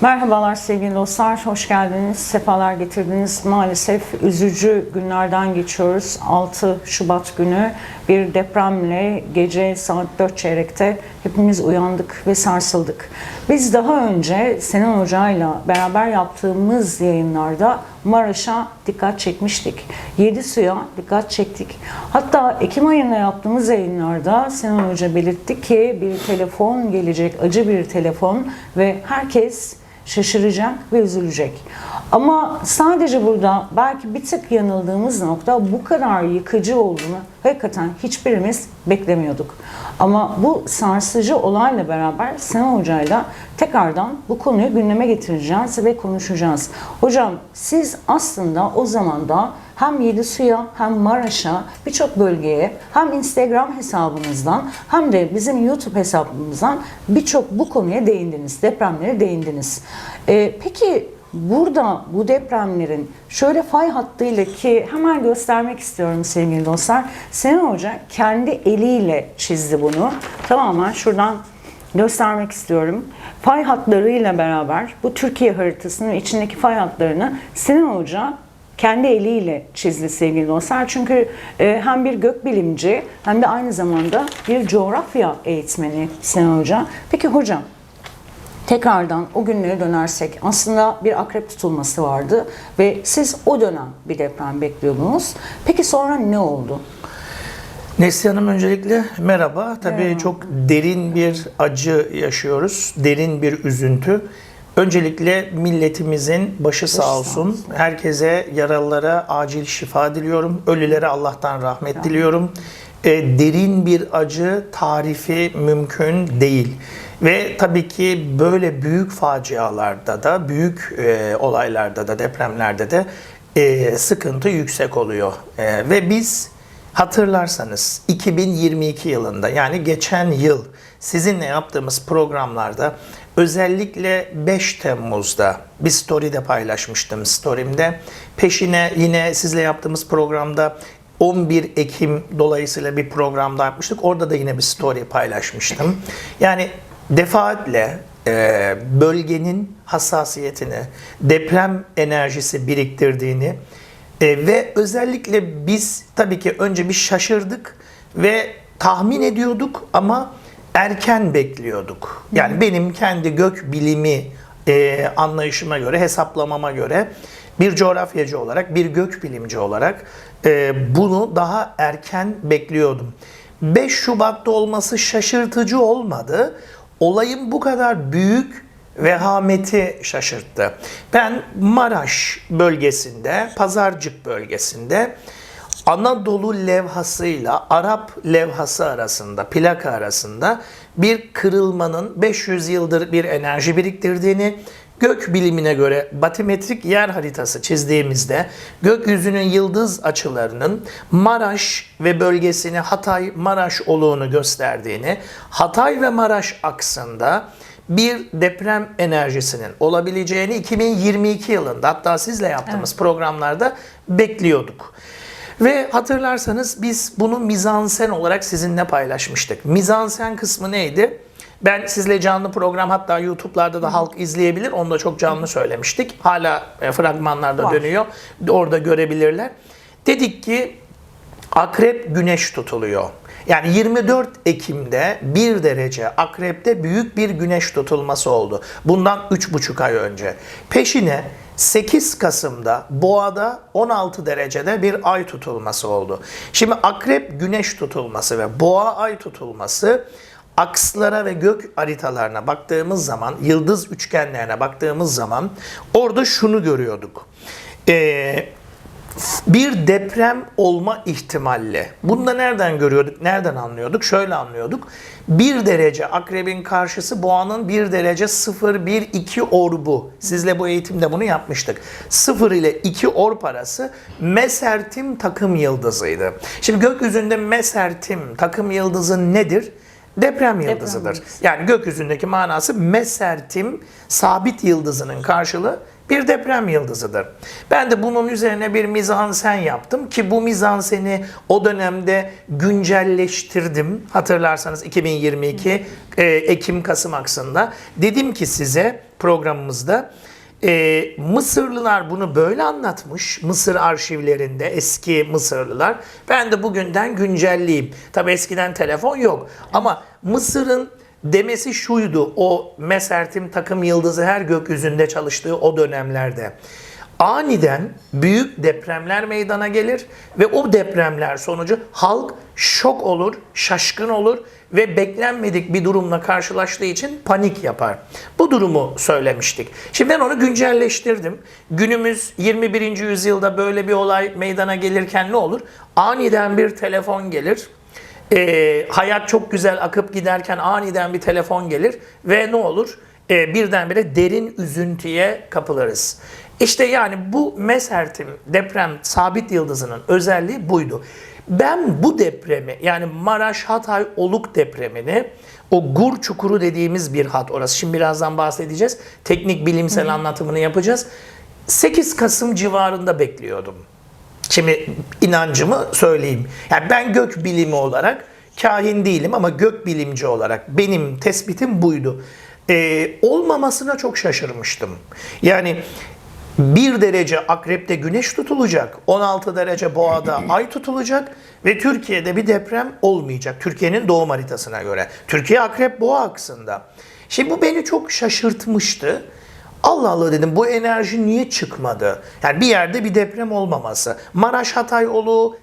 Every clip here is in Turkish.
Merhabalar sevgili dostlar, hoş geldiniz, sefalar getirdiniz. Maalesef üzücü günlerden geçiyoruz. 6 Şubat günü bir depremle gece saat 4 çeyrekte hepimiz uyandık ve sarsıldık. Biz daha önce Senan Hoca'yla beraber yaptığımız yayınlarda Maraş'a dikkat çekmiştik. Yedi suya dikkat çektik. Hatta Ekim ayında yaptığımız yayınlarda Senan Hoca belirtti ki bir telefon gelecek, acı bir telefon ve herkes şaşıracak ve üzülecek. Ama sadece burada belki bir tık yanıldığımız nokta bu kadar yıkıcı olduğunu hakikaten hiçbirimiz beklemiyorduk. Ama bu sarsıcı olayla beraber Sinan Hoca'yla tekrardan bu konuyu gündeme getireceğiz ve konuşacağız. Hocam siz aslında o zaman da hem Yedisu'ya hem Maraş'a birçok bölgeye hem Instagram hesabınızdan hem de bizim YouTube hesabımızdan birçok bu konuya değindiniz, depremlere değindiniz. Ee, peki burada bu depremlerin şöyle fay hattıyla ki hemen göstermek istiyorum sevgili dostlar. Senan Hoca kendi eliyle çizdi bunu. Tamamen şuradan göstermek istiyorum. Fay hatlarıyla beraber bu Türkiye haritasının içindeki fay hatlarını Sinan Hoca kendi eliyle çizdi sevgili dostlar. Çünkü e, hem bir gökbilimci hem de aynı zamanda bir coğrafya eğitmeni Sinan Hoca. Peki hocam tekrardan o günlere dönersek aslında bir akrep tutulması vardı ve siz o dönem bir deprem bekliyordunuz. Peki sonra ne oldu? Neslihan Hanım öncelikle merhaba. Tabii Merhaba. çok derin bir acı yaşıyoruz. Derin bir üzüntü. Öncelikle milletimizin başı sağ sağ olsun. Herkese yaralılara acil şifa diliyorum. Ölülere Allah'tan rahmet diliyorum. E, derin bir acı tarifi mümkün değil. Ve tabii ki böyle büyük facialarda da, büyük e, olaylarda da, depremlerde de e, sıkıntı yüksek oluyor. E, ve biz Hatırlarsanız 2022 yılında yani geçen yıl sizinle yaptığımız programlarda özellikle 5 Temmuz'da bir story'de paylaşmıştım story'imde. Peşine yine sizle yaptığımız programda 11 Ekim dolayısıyla bir programda yapmıştık. Orada da yine bir story paylaşmıştım. Yani defaatle e, bölgenin hassasiyetini, deprem enerjisi biriktirdiğini e, ve özellikle biz tabii ki önce bir şaşırdık ve tahmin ediyorduk ama erken bekliyorduk. Yani benim kendi gök bilimi e, anlayışıma göre, hesaplamama göre bir coğrafyacı olarak, bir gök bilimci olarak e, bunu daha erken bekliyordum. 5 Şubat'ta olması şaşırtıcı olmadı. Olayın bu kadar büyük vehameti şaşırttı. Ben Maraş bölgesinde, Pazarcık bölgesinde Anadolu levhasıyla Arap levhası arasında, plaka arasında bir kırılmanın 500 yıldır bir enerji biriktirdiğini, gök bilimine göre batimetrik yer haritası çizdiğimizde gökyüzünün yıldız açılarının Maraş ve bölgesini Hatay Maraş oluğunu gösterdiğini, Hatay ve Maraş aksında bir deprem enerjisinin olabileceğini 2022 yılında hatta sizle yaptığımız programlarda bekliyorduk. Ve hatırlarsanız biz bunu mizansen olarak sizinle paylaşmıştık. Mizansen kısmı neydi? Ben sizle canlı program hatta YouTube'larda da halk izleyebilir. Onu da çok canlı söylemiştik. Hala e, fragmanlarda Var. dönüyor. Orada görebilirler. Dedik ki akrep güneş tutuluyor. Yani 24 Ekim'de 1 derece akrepte büyük bir güneş tutulması oldu. Bundan 3,5 ay önce. Peşine 8 Kasım'da Boğa'da 16 derecede bir ay tutulması oldu. Şimdi akrep güneş tutulması ve boğa ay tutulması akslara ve gök haritalarına baktığımız zaman, yıldız üçgenlerine baktığımız zaman orada şunu görüyorduk. Ee, bir deprem olma ihtimalle. Bunu da nereden görüyorduk, nereden anlıyorduk? Şöyle anlıyorduk. 1 derece akrebin karşısı boğanın 1 derece 0, 1, 2 orbu. Sizle bu eğitimde bunu yapmıştık. 0 ile 2 orb arası mesertim takım yıldızıydı. Şimdi gökyüzünde mesertim takım yıldızı nedir? Deprem yıldızıdır. yıldızı. Yani gökyüzündeki manası mesertim sabit yıldızının karşılığı bir deprem yıldızıdır. Ben de bunun üzerine bir mizansen yaptım ki bu mizanseni o dönemde güncelleştirdim. Hatırlarsanız 2022 e, Ekim-Kasım aksında. Dedim ki size programımızda e, Mısırlılar bunu böyle anlatmış. Mısır arşivlerinde eski Mısırlılar. Ben de bugünden güncelleyeyim. Tabi eskiden telefon yok. Ama Mısır'ın demesi şuydu. O Mesertim takım yıldızı her gökyüzünde çalıştığı o dönemlerde. Aniden büyük depremler meydana gelir ve o depremler sonucu halk şok olur, şaşkın olur ve beklenmedik bir durumla karşılaştığı için panik yapar. Bu durumu söylemiştik. Şimdi ben onu güncelleştirdim. Günümüz 21. yüzyılda böyle bir olay meydana gelirken ne olur? Aniden bir telefon gelir. Ee, hayat çok güzel akıp giderken aniden bir telefon gelir ve ne olur? Ee, birdenbire derin üzüntüye kapılırız. İşte yani bu Mesertim deprem sabit yıldızının özelliği buydu. Ben bu depremi yani Maraş Hatay Oluk depremini o Gur Çukuru dediğimiz bir hat orası. Şimdi birazdan bahsedeceğiz. Teknik bilimsel anlatımını yapacağız. 8 Kasım civarında bekliyordum. Şimdi inancımı söyleyeyim. Yani ben gök bilimi olarak kahin değilim ama gök bilimci olarak benim tespitim buydu. Ee, olmamasına çok şaşırmıştım. Yani 1 derece akrepte güneş tutulacak, 16 derece boğada ay tutulacak ve Türkiye'de bir deprem olmayacak. Türkiye'nin doğum haritasına göre. Türkiye akrep boğa aksında. Şimdi bu beni çok şaşırtmıştı. Allah Allah dedim bu enerji niye çıkmadı? Yani bir yerde bir deprem olmaması. Maraş Hatay Olu,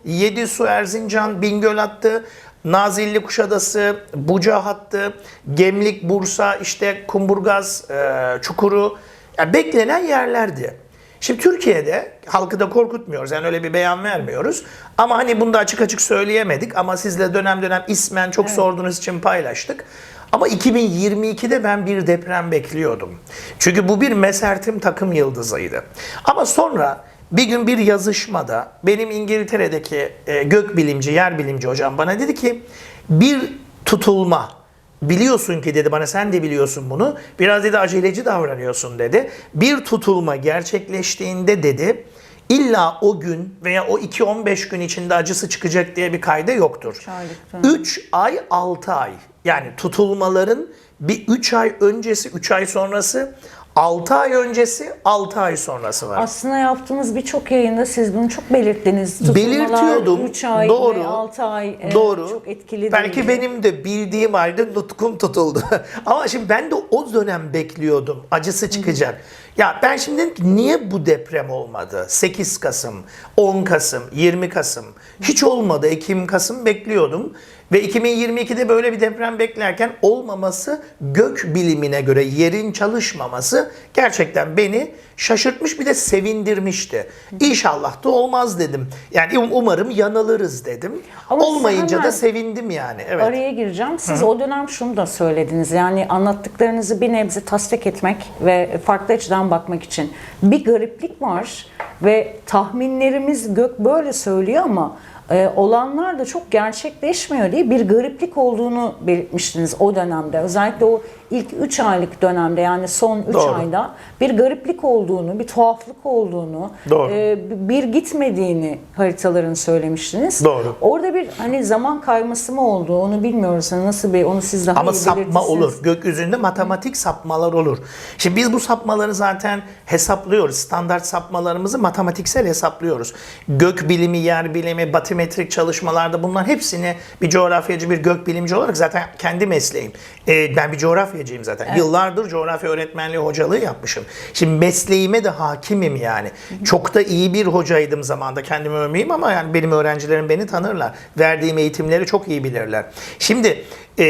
Erzincan, Bingöl hattı, Nazilli Kuşadası, Buca hattı, Gemlik Bursa, işte Kumburgaz e, Çukuru yani beklenen yerlerdi. Şimdi Türkiye'de halkı da korkutmuyoruz. Yani öyle bir beyan vermiyoruz. Ama hani bunu da açık açık söyleyemedik. Ama sizle dönem dönem ismen çok sorduğunuz için paylaştık. Ama 2022'de ben bir deprem bekliyordum. Çünkü bu bir mesertim takım yıldızıydı. Ama sonra bir gün bir yazışmada benim İngiltere'deki e, gök bilimci, yer bilimci hocam bana dedi ki bir tutulma Biliyorsun ki dedi bana sen de biliyorsun bunu. Biraz dedi aceleci davranıyorsun dedi. Bir tutulma gerçekleştiğinde dedi illa o gün veya o 2-15 gün içinde acısı çıkacak diye bir kayda yoktur. Üç aylık dönem. 3 ay 6 ay yani tutulmaların bir 3 ay öncesi 3 ay sonrası 6 ay öncesi 6 ay sonrası var. Aslında yaptığımız birçok yayında siz bunu çok belirttiniz. Tutulmalar Belirtiyordum. 3 ay Doğru. ve 6 ay Doğru. çok etkili Belki değil. benim de bildiğim halde nutkum tutuldu. Ama şimdi ben de o dönem bekliyordum. Acısı çıkacak. Ya ben şimdi dedim ki niye bu deprem olmadı? 8 Kasım, 10 Kasım, 20 Kasım. Hiç olmadı. Ekim, Kasım bekliyordum. Ve 2022'de böyle bir deprem beklerken olmaması gök bilimine göre yerin çalışmaması gerçekten beni şaşırtmış bir de sevindirmişti. İnşallah da olmaz dedim. Yani um- umarım yanılırız dedim. Ama Olmayınca da sevindim yani. Evet. Araya gireceğim. Siz o dönem şunu da söylediniz. Yani anlattıklarınızı bir nebze tasdik etmek ve farklı açıdan bakmak için. Bir gariplik var ve tahminlerimiz gök böyle söylüyor ama e, olanlar da çok gerçekleşmiyor diye bir gariplik olduğunu belirtmiştiniz o dönemde. Özellikle o ilk 3 aylık dönemde yani son 3 Doğru. ayda bir gariplik olduğunu, bir tuhaflık olduğunu, Doğru. e, bir gitmediğini haritaların söylemiştiniz. Doğru. Orada bir hani zaman kayması mı oldu onu bilmiyoruz. Hani nasıl bir onu siz daha Ama iyi sapma olur. Gökyüzünde matematik sapmalar olur. Şimdi biz bu sapmaları zaten hesaplıyoruz. Standart sapmalarımızı matematiksel hesaplıyoruz. Gök bilimi, yer bilimi, batimetrik çalışmalarda bunların hepsini bir coğrafyacı, bir gök bilimci olarak zaten kendi mesleğim. Ee, ben bir coğrafyacıyım zaten. Yıllardır coğrafya öğretmenliği hocalığı yapmışım. Şimdi mesleğime de hakimim yani. Çok da iyi bir hocaydım zamanda. Kendimi övmeyeyim ama yani benim öğrencilerim beni tanırlar. Verdiğim eğitimleri çok iyi bilirler. Şimdi e,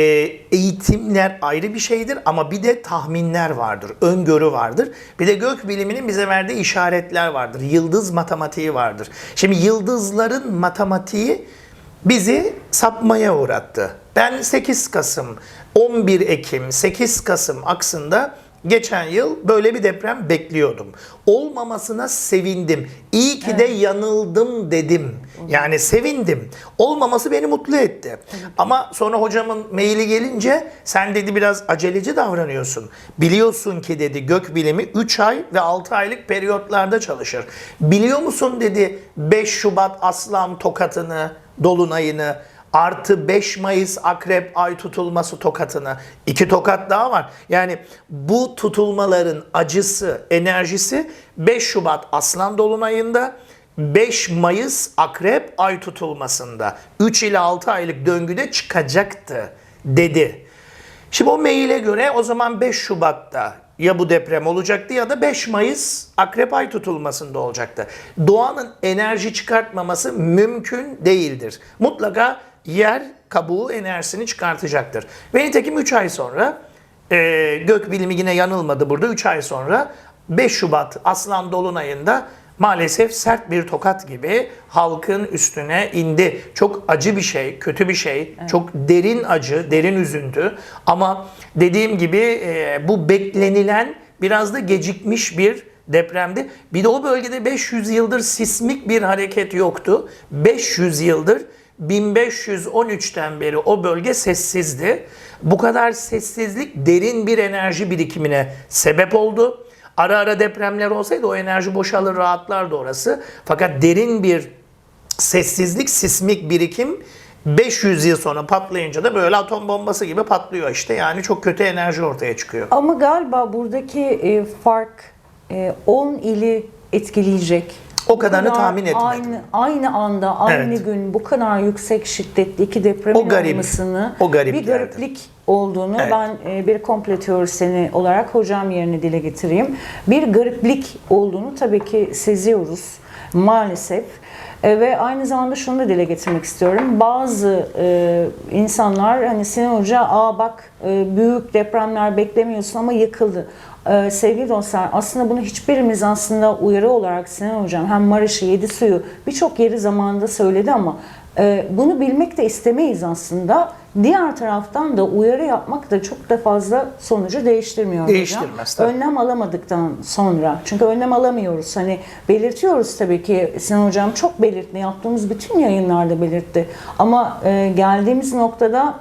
eğitimler ayrı bir şeydir ama bir de tahminler vardır, öngörü vardır. Bir de gök biliminin bize verdiği işaretler vardır. Yıldız matematiği vardır. Şimdi yıldızların matematiği bizi sapmaya uğrattı. Ben 8 Kasım, 11 Ekim, 8 Kasım aksında geçen yıl böyle bir deprem bekliyordum. Olmamasına sevindim. İyi ki de yanıldım dedim. Yani sevindim. Olmaması beni mutlu etti. Ama sonra hocamın maili gelince sen dedi biraz aceleci davranıyorsun. Biliyorsun ki dedi gök bilimi 3 ay ve 6 aylık periyotlarda çalışır. Biliyor musun dedi 5 Şubat Aslan tokatını, dolunayını, artı 5 Mayıs Akrep ay tutulması tokatını. iki tokat daha var. Yani bu tutulmaların acısı, enerjisi 5 Şubat Aslan Dolunay'ında 5 Mayıs Akrep ay tutulmasında 3 ile 6 aylık döngüde çıkacaktı dedi. Şimdi o maile göre o zaman 5 Şubat'ta ya bu deprem olacaktı ya da 5 Mayıs Akrep Ay tutulmasında olacaktı. Doğanın enerji çıkartmaması mümkün değildir. Mutlaka yer kabuğu enerjisini çıkartacaktır. Ve nitekim 3 ay sonra e, gök bilimi yine yanılmadı burada 3 ay sonra 5 Şubat Aslan Dolunay'ında maalesef sert bir tokat gibi halkın üstüne indi. Çok acı bir şey, kötü bir şey, çok derin acı, derin üzüntü. Ama dediğim gibi e, bu beklenilen biraz da gecikmiş bir depremdi. Bir de o bölgede 500 yıldır sismik bir hareket yoktu. 500 yıldır 1513'ten beri o bölge sessizdi. Bu kadar sessizlik derin bir enerji birikimine sebep oldu. Ara ara depremler olsaydı o enerji boşalır rahatlardı orası. Fakat derin bir sessizlik, sismik birikim 500 yıl sonra patlayınca da böyle atom bombası gibi patlıyor işte. Yani çok kötü enerji ortaya çıkıyor. Ama galiba buradaki e, fark e, 10 ili etkileyecek. O kadarını kadar tahmin etmedim. Aynı, aynı anda, aynı Evet. gün bu kadar yüksek şiddetli iki depremin O garip. olmasını O garip bir gariplik olduğunu Evet. ben e, bir komple teorisyeni olarak hocam yerine dile getireyim. Bir gariplik olduğunu tabii ki seziyoruz maalesef. E, ve aynı zamanda şunu da dile getirmek istiyorum. Bazı e, insanlar hani Sinan Hoca aa bak e, büyük depremler beklemiyorsun ama yıkıldı. E, sevgili dostlar aslında bunu hiçbirimiz aslında uyarı olarak Sinan Hocam hem Maraş'ı, Yedisu'yu birçok yeri zamanında söyledi ama e, bunu bilmek de istemeyiz aslında. Diğer taraftan da uyarı yapmak da çok da fazla sonucu değiştirmiyor Değiştirmez, hocam. tabii. Önlem alamadıktan sonra. Çünkü önlem alamıyoruz. Hani belirtiyoruz tabii ki Sinan Hocam çok belirtti. Yaptığımız bütün yayınlarda belirtti. Ama e, geldiğimiz noktada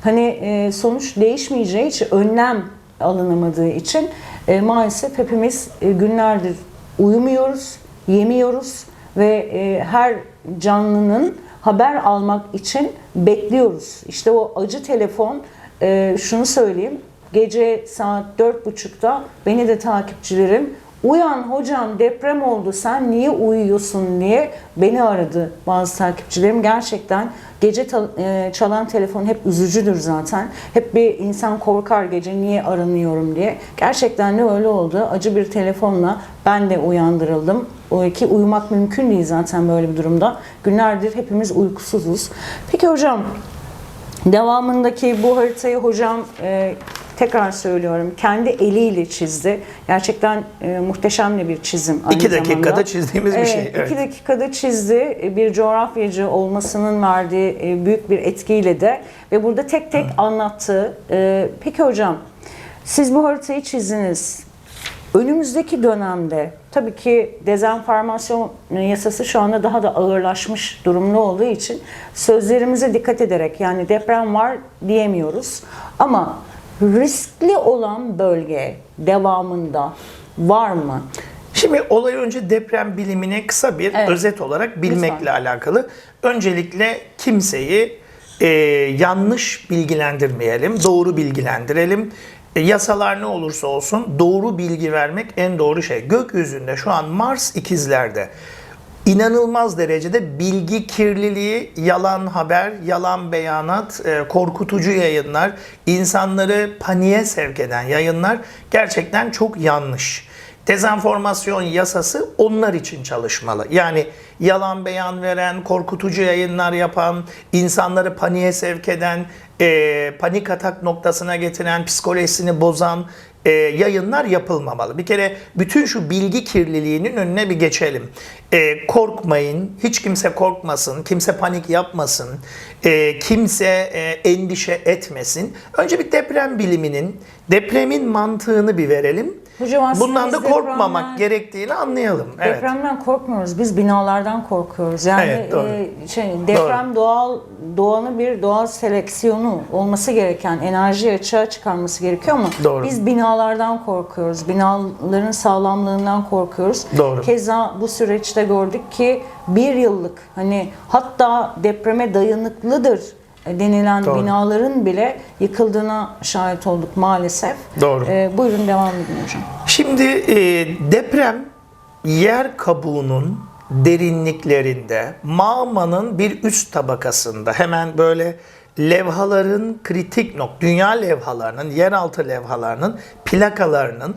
hani e, sonuç değişmeyeceği için önlem alınamadığı için e, maalesef hepimiz e, günlerdir uyumuyoruz, yemiyoruz ve e, her canlının haber almak için bekliyoruz. İşte o acı telefon e, şunu söyleyeyim. Gece saat dört buçukta beni de takipçilerim uyan hocam deprem oldu sen niye uyuyorsun diye beni aradı bazı takipçilerim. Gerçekten gece e, çalan telefon hep üzücüdür zaten. Hep bir insan korkar gece niye aranıyorum diye. Gerçekten de öyle oldu. Acı bir telefonla ben de uyandırıldım. O ki uyumak mümkün değil zaten böyle bir durumda. Günlerdir hepimiz uykusuzuz. Peki hocam Devamındaki bu haritayı hocam e, tekrar söylüyorum kendi eliyle çizdi. Gerçekten e, muhteşem de bir çizim. aynı İki dakikada zamanda. çizdiğimiz bir şey, evet. İki dakikada çizdi. E, Bir coğrafyacı olmasının verdiği e, büyük bir etkiyle de ve burada tek tek anlattı. E, peki hocam siz bu haritayı çizdiniz. Önümüzdeki dönemde tabii ki dezenformasyon yasası şu anda daha da ağırlaşmış durumda olduğu için sözlerimize dikkat ederek yani deprem var diyemiyoruz. Ama riskli olan bölge devamında var mı? Şimdi olay önce deprem bilimine kısa bir Evet. özet olarak bilmekle Lütfen. alakalı. Öncelikle kimseyi e, yanlış bilgilendirmeyelim, doğru bilgilendirelim. E, yasalar ne olursa olsun doğru bilgi vermek en doğru şey. Gökyüzünde şu an Mars ikizlerde. İnanılmaz derecede bilgi kirliliği, yalan haber, yalan beyanat, e, korkutucu yayınlar, insanları paniğe sevk eden yayınlar gerçekten çok yanlış. Dezenformasyon yasası onlar için çalışmalı. Yani yalan beyan veren, korkutucu yayınlar yapan, insanları paniğe sevk eden, e, panik atak noktasına getiren, psikolojisini bozan, e, yayınlar yapılmamalı. Bir kere bütün şu bilgi kirliliğinin önüne bir geçelim. E, korkmayın, hiç kimse korkmasın, kimse panik yapmasın, e, kimse e, endişe etmesin. Önce bir deprem biliminin, depremin mantığını bir verelim. Hocam aslında Bundan da korkmamak depremden- gerektiğini anlayalım. Evet. Depremden korkmuyoruz. Biz binalardan korkuyoruz. Yani Evet, doğru. e, şey deprem doğal doğanın bir doğal seleksiyonu olması gereken enerji açığa çıkarması gerekiyor ama Doğru. biz binalardan korkuyoruz. Binaların sağlamlığından korkuyoruz. Doğru. Keza bu süreçte gördük ki bir yıllık hani hatta depreme dayanıklıdır denilen Doğru. binaların bile yıkıldığına şahit olduk maalesef. Doğru. E, buyurun devam edin hocam. Şimdi e, deprem yer kabuğunun derinliklerinde mağmanın bir üst tabakasında hemen böyle levhaların kritik nok dünya levhalarının yeraltı levhalarının plakalarının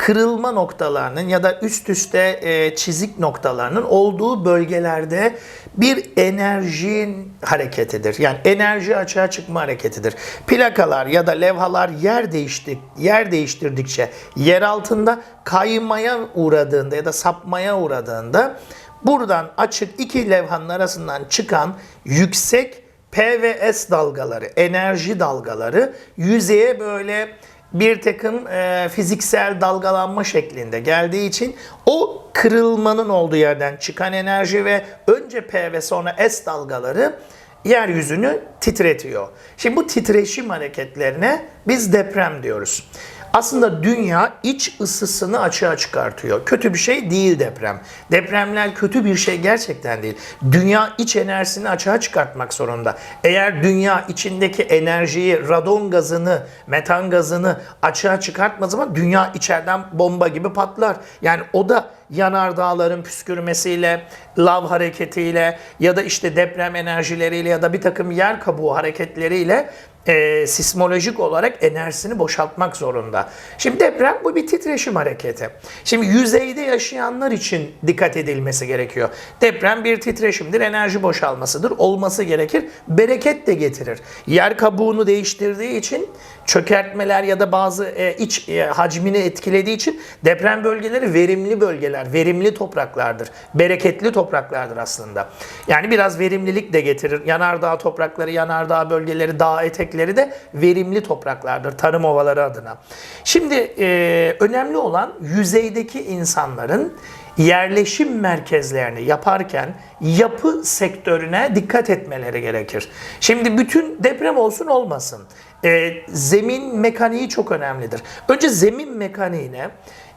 kırılma noktalarının ya da üst üste e, çizik noktalarının olduğu bölgelerde bir enerjinin hareketidir. Yani enerji açığa çıkma hareketidir. Plakalar ya da levhalar yer değişti yer değiştirdikçe yer altında kaymaya uğradığında ya da sapmaya uğradığında buradan açık iki levhanın arasından çıkan yüksek P ve S dalgaları, enerji dalgaları yüzeye böyle bir takım e, fiziksel dalgalanma şeklinde geldiği için o kırılmanın olduğu yerden çıkan enerji ve önce P ve sonra S dalgaları yeryüzünü titretiyor. Şimdi bu titreşim hareketlerine biz deprem diyoruz. Aslında dünya iç ısısını açığa çıkartıyor. Kötü bir şey değil deprem. Depremler kötü bir şey gerçekten değil. Dünya iç enerjisini açığa çıkartmak zorunda. Eğer dünya içindeki enerjiyi, radon gazını, metan gazını açığa çıkartmaz ama dünya içeriden bomba gibi patlar. Yani o da yanardağların püskürmesiyle, lav hareketiyle ya da işte deprem enerjileriyle ya da bir takım yer kabuğu hareketleriyle e, sismolojik olarak enerjisini boşaltmak zorunda. Şimdi deprem bu bir titreşim hareketi. Şimdi yüzeyde yaşayanlar için dikkat edilmesi gerekiyor. Deprem bir titreşimdir, enerji boşalmasıdır, olması gerekir. Bereket de getirir. Yer kabuğunu değiştirdiği için çökertmeler ya da bazı e, iç e, hacmini etkilediği için deprem bölgeleri verimli bölgeler, verimli topraklardır. Bereketli topraklardır aslında. Yani biraz verimlilik de getirir. Yanardağ toprakları, yanardağ bölgeleri, dağ etekleri de verimli topraklardır tarım ovaları adına. Şimdi e, önemli olan yüzeydeki insanların yerleşim merkezlerini yaparken yapı sektörüne dikkat etmeleri gerekir. Şimdi bütün deprem olsun olmasın. E, zemin mekaniği çok önemlidir. Önce zemin mekaniğine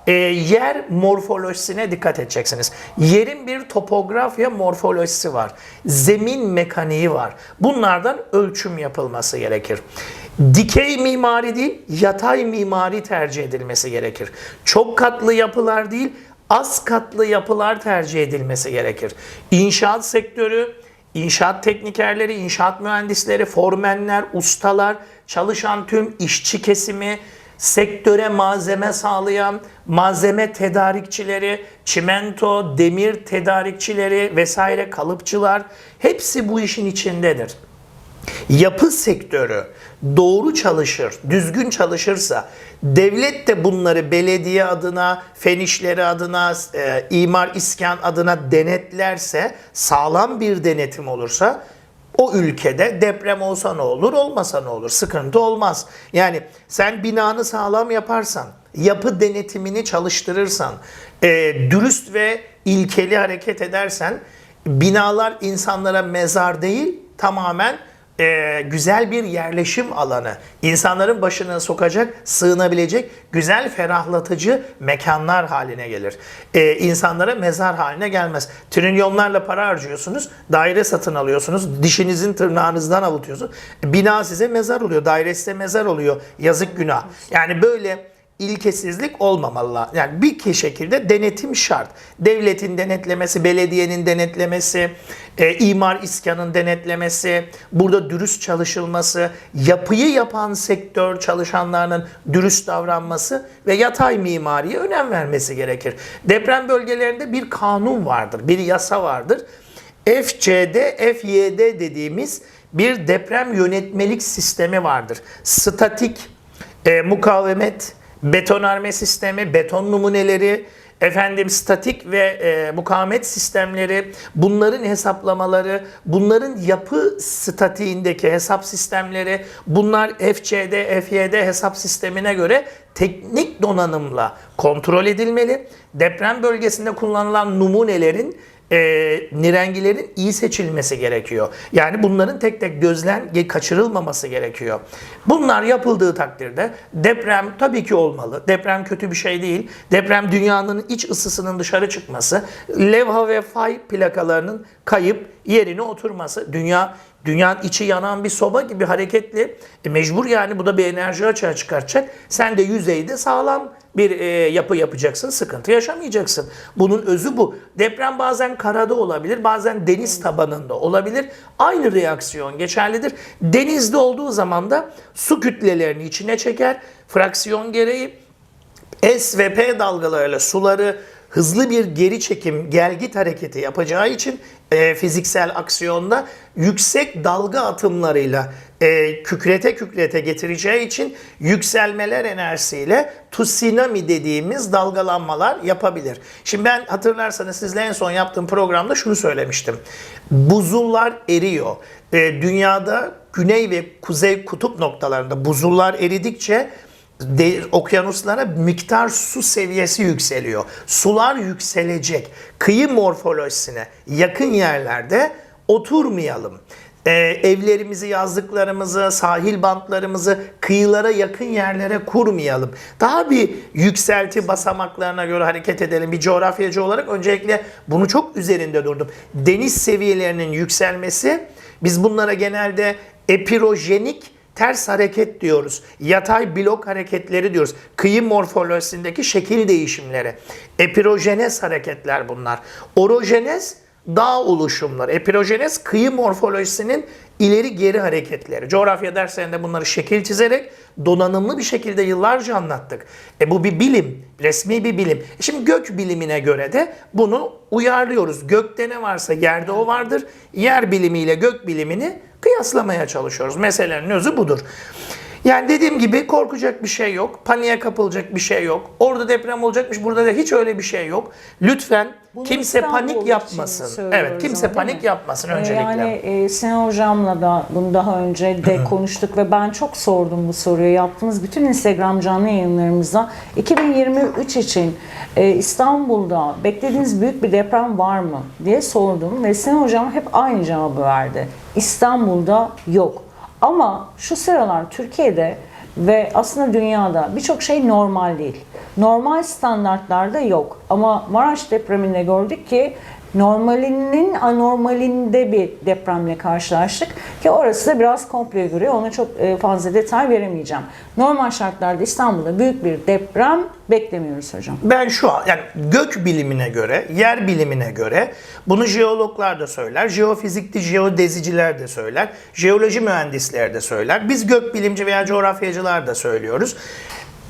e, yer morfolojisine dikkat edeceksiniz. Yerin bir topografya morfolojisi var. Zemin mekaniği var. Bunlardan ölçüm yapılması gerekir. Dikey mimari değil, yatay mimari tercih edilmesi gerekir. Çok katlı yapılar değil, az katlı yapılar tercih edilmesi gerekir. İnşaat sektörü, inşaat teknikerleri, inşaat mühendisleri, formenler, ustalar, çalışan tüm işçi kesimi, sektöre malzeme sağlayan malzeme tedarikçileri, çimento, demir tedarikçileri vesaire kalıpçılar hepsi bu işin içindedir. Yapı sektörü doğru çalışır, düzgün çalışırsa, devlet de bunları belediye adına, fen işleri adına, e, imar iskan adına denetlerse, sağlam bir denetim olursa o ülkede deprem olsa ne olur, olmasa ne olur? Sıkıntı olmaz. Yani sen binanı sağlam yaparsan, yapı denetimini çalıştırırsan, e, dürüst ve ilkeli hareket edersen, binalar insanlara mezar değil, tamamen e, güzel bir yerleşim alanı, insanların başına sokacak, sığınabilecek güzel ferahlatıcı mekanlar haline gelir. E, insanlara mezar haline gelmez. Trilyonlarla para harcıyorsunuz, daire satın alıyorsunuz, dişinizin tırnağınızdan avutuyorsunuz. Bina size mezar oluyor, daire size mezar oluyor. Yazık günah. Yani böyle ilkesizlik olmamalı. Yani bir şekilde denetim şart. Devletin denetlemesi, belediyenin denetlemesi, e, imar iskanın denetlemesi, burada dürüst çalışılması, yapıyı yapan sektör çalışanlarının dürüst davranması ve yatay mimariye önem vermesi gerekir. Deprem bölgelerinde bir kanun vardır, bir yasa vardır. FCD, FYD dediğimiz bir deprem yönetmelik sistemi vardır. Statik, e, mukavemet, betonarme sistemi, beton numuneleri, efendim statik ve e, mukavemet sistemleri, bunların hesaplamaları, bunların yapı statiğindeki hesap sistemleri, bunlar FCD, FYD hesap sistemine göre teknik donanımla kontrol edilmeli. Deprem bölgesinde kullanılan numunelerin e, nirengilerin iyi seçilmesi gerekiyor. Yani bunların tek tek gözlen kaçırılmaması gerekiyor. Bunlar yapıldığı takdirde deprem tabii ki olmalı. Deprem kötü bir şey değil. Deprem dünyanın iç ısısının dışarı çıkması, levha ve fay plakalarının kayıp yerine oturması. Dünya Dünyanın içi yanan bir soba gibi hareketli. E mecbur yani bu da bir enerji açığa çıkartacak. Sen de yüzeyde sağlam bir e, yapı yapacaksın. Sıkıntı yaşamayacaksın. Bunun özü bu. Deprem bazen karada olabilir, bazen deniz tabanında olabilir. Aynı reaksiyon geçerlidir. Denizde olduğu zaman da su kütlelerini içine çeker. Fraksiyon gereği S ve P dalgalarıyla suları hızlı bir geri çekim, gelgit hareketi yapacağı için e, fiziksel aksiyonda yüksek dalga atımlarıyla e, kükrete kükrete getireceği için yükselmeler enerjisiyle tsunami dediğimiz dalgalanmalar yapabilir. Şimdi ben hatırlarsanız sizle en son yaptığım programda şunu söylemiştim. Buzullar eriyor. E, dünyada güney ve kuzey kutup noktalarında buzullar eridikçe de, okyanuslara miktar su seviyesi yükseliyor. Sular yükselecek. Kıyı morfolojisine yakın yerlerde oturmayalım. Ee, evlerimizi, yazlıklarımızı, sahil bantlarımızı kıyılara yakın yerlere kurmayalım. Daha bir yükselti basamaklarına göre hareket edelim. Bir coğrafyacı olarak öncelikle bunu çok üzerinde durdum. Deniz seviyelerinin yükselmesi, biz bunlara genelde epirojenik ters hareket diyoruz. Yatay blok hareketleri diyoruz. Kıyı morfolojisindeki şekil değişimleri. Epirojenez hareketler bunlar. Orojenez dağ oluşumları. Epirojenez kıyı morfolojisinin ileri geri hareketleri. Coğrafya derslerinde bunları şekil çizerek donanımlı bir şekilde yıllarca anlattık. E bu bir bilim, resmi bir bilim. E şimdi gök bilimine göre de bunu uyarlıyoruz. Gökte ne varsa yerde o vardır. Yer bilimiyle gök bilimini kıyaslamaya çalışıyoruz. Meselenin özü budur. Yani dediğim gibi korkacak bir şey yok. Paniğe kapılacak bir şey yok. Orada deprem olacakmış, burada da hiç öyle bir şey yok. Lütfen Bunu kimse İstanbul panik yapmasın. Evet, kimse ama panik yapmasın Ee, öncelikle. Yani e, Sinan Hocam'la da bunu daha önce de konuştuk ve ben çok sordum bu soruyu. Yaptığımız bütün Instagram canlı yayınlarımızda 2023 için e, İstanbul'da beklediğiniz büyük bir deprem var mı diye sordum ve Sinan Hocam hep aynı cevabı verdi. İstanbul'da yok. Ama şu sıralar Türkiye'de ve aslında dünyada birçok şey normal değil. Normal standartlarda yok. Ama Maraş depreminde gördük ki normalinin anormalinde bir depremle karşılaştık ki orası da biraz kompleye göre ona çok e, fazla detay veremeyeceğim. Normal şartlarda İstanbul'da büyük bir deprem beklemiyoruz hocam. Ben şu an yani gök bilimine göre, yer bilimine göre bunu jeologlar da söyler, jeofizikli jeodeziciler de söyler, jeoloji mühendisleri de söyler. Biz gök bilimci veya coğrafyacılar da söylüyoruz.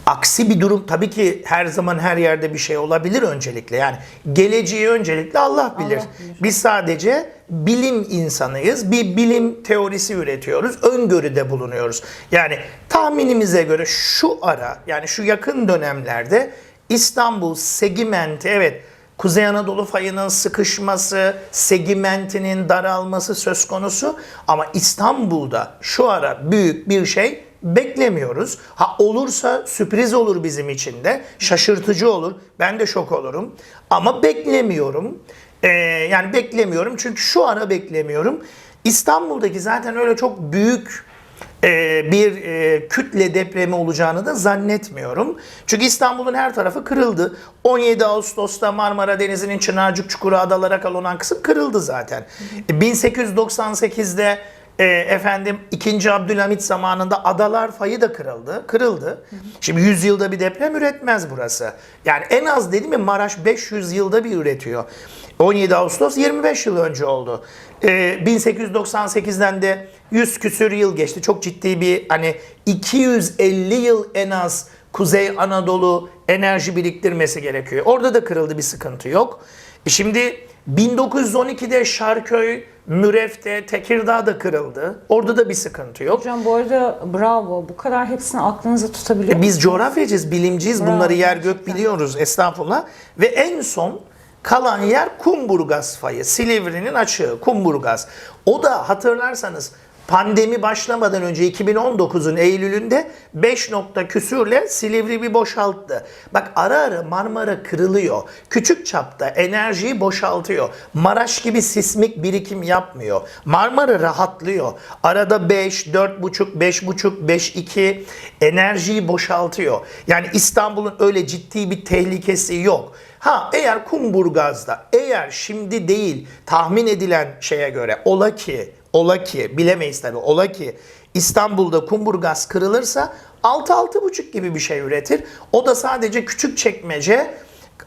Aksi bir durum tabii ki her zaman her yerde bir şey olabilir öncelikle. Yani geleceği öncelikle Allah bilir. Allah bilir. Biz sadece bilim insanıyız. Bir bilim teorisi üretiyoruz. Öngörüde bulunuyoruz. Yani tahminimize göre şu ara yani şu yakın dönemlerde İstanbul segmenti evet Kuzey Anadolu fayının sıkışması, segmentinin daralması söz konusu ama İstanbul'da şu ara büyük bir şey beklemiyoruz. Ha olursa sürpriz olur bizim için de. Şaşırtıcı olur. Ben de şok olurum. Ama beklemiyorum. Ee, yani beklemiyorum çünkü şu ara beklemiyorum. İstanbul'daki zaten öyle çok büyük e, bir e, kütle depremi olacağını da zannetmiyorum. Çünkü İstanbul'un her tarafı kırıldı. 17 Ağustos'ta Marmara Denizi'nin Çınarcık Çukuru adalara kalan kısım kırıldı zaten. E, 1898'de e, efendim 2. Abdülhamit zamanında adalar fayı da kırıldı. Kırıldı. Şimdi 100 yılda bir deprem üretmez burası. Yani en az dedim mi Maraş 500 yılda bir üretiyor. 17 Ağustos 25 yıl önce oldu. Ee, 1898'den de 100 küsür yıl geçti. Çok ciddi bir hani 250 yıl en az Kuzey Anadolu enerji biriktirmesi gerekiyor. Orada da kırıldı bir sıkıntı yok. Şimdi 1912'de Şarköy, Müref'te, Tekirdağ'da kırıldı. Orada da bir sıkıntı yok. Hocam bu arada bravo. Bu kadar hepsini aklınıza tutabiliyor E, Biz coğrafyacıyız, bilimciyiz. Bravo, Bunları yer gök gerçekten. biliyoruz estağfurullah. Ve en son kalan yer Kumburgaz fayı. Silivri'nin açığı Kumburgaz. O da hatırlarsanız pandemi başlamadan önce 2019'un Eylül'ünde 5 nokta küsürle Silivri bir boşalttı. Bak ara ara Marmara kırılıyor. Küçük çapta enerjiyi boşaltıyor. Maraş gibi sismik birikim yapmıyor. Marmara rahatlıyor. Arada 5, 4,5, 5,5, 5,2 enerjiyi boşaltıyor. Yani İstanbul'un öyle ciddi bir tehlikesi yok. Ha eğer Kumburgaz'da eğer şimdi değil tahmin edilen şeye göre ola ki ola ki bilemeyiz tabi ola ki İstanbul'da Kumburgaz kırılırsa 6-6,5 gibi bir şey üretir. O da sadece küçük çekmece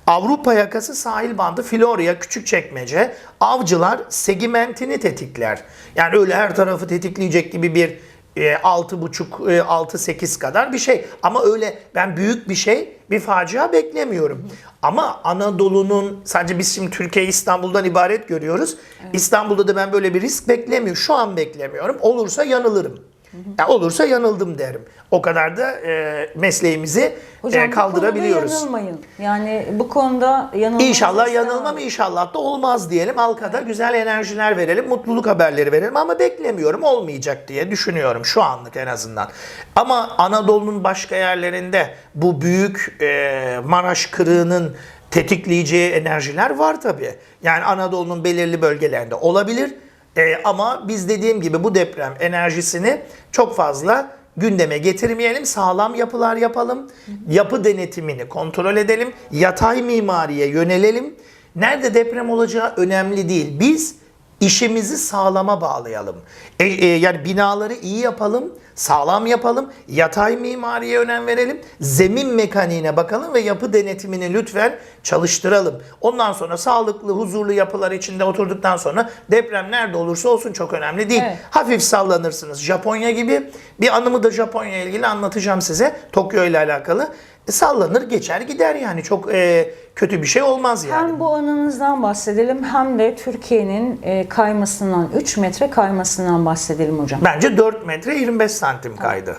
Avrupa yakası sahil bandı Florya Küçükçekmece avcılar segmentini tetikler. Yani öyle her tarafı tetikleyecek gibi bir e, 6,5 e, 6-8 kadar bir şey. Ama öyle ben büyük bir şey bir facia beklemiyorum. Ama Anadolu'nun sadece biz şimdi Türkiye İstanbul'dan ibaret görüyoruz. İstanbul'da da ben böyle bir risk beklemiyorum. Şu an beklemiyorum. Olursa yanılırım. Ya olursa yanıldım derim. O kadar da e, mesleğimizi Hocam e, kaldırabiliyoruz. bu konuda yanılmayın. Yani bu konuda yanılmayın. İnşallah yanılmam, inşallah da olmaz diyelim. Halka da güzel enerjiler verelim, mutluluk haberleri verelim ama beklemiyorum olmayacak diye düşünüyorum şu anlık en azından. Ama Anadolu'nun başka yerlerinde bu büyük e, Maraş kırığının tetikleyeceği enerjiler var tabii. Yani Anadolu'nun belirli bölgelerinde olabilir. E, ama biz dediğim gibi bu deprem enerjisini çok fazla gündeme getirmeyelim. Sağlam yapılar yapalım. Yapı denetimini kontrol edelim. Yatay mimariye yönelelim. Nerede deprem olacağı önemli değil. Biz işimizi sağlama bağlayalım. E, e, yani binaları iyi yapalım, sağlam yapalım, yatay mimariye önem verelim, zemin mekaniğine bakalım ve yapı denetimini lütfen çalıştıralım. Ondan sonra sağlıklı, huzurlu yapılar içinde oturduktan sonra deprem nerede olursa olsun çok önemli değil. Evet. Hafif sallanırsınız Japonya gibi. Bir anımı da Japonya ile ilgili anlatacağım size. Tokyo ile alakalı. E, sallanır geçer gider yani çok e, kötü bir şey olmaz yani. Hem bu anınızdan bahsedelim hem de Türkiye'nin e, kaymasından 3 metre kaymasından bahsedelim hocam. Bence 4 metre 25 santim kaydı.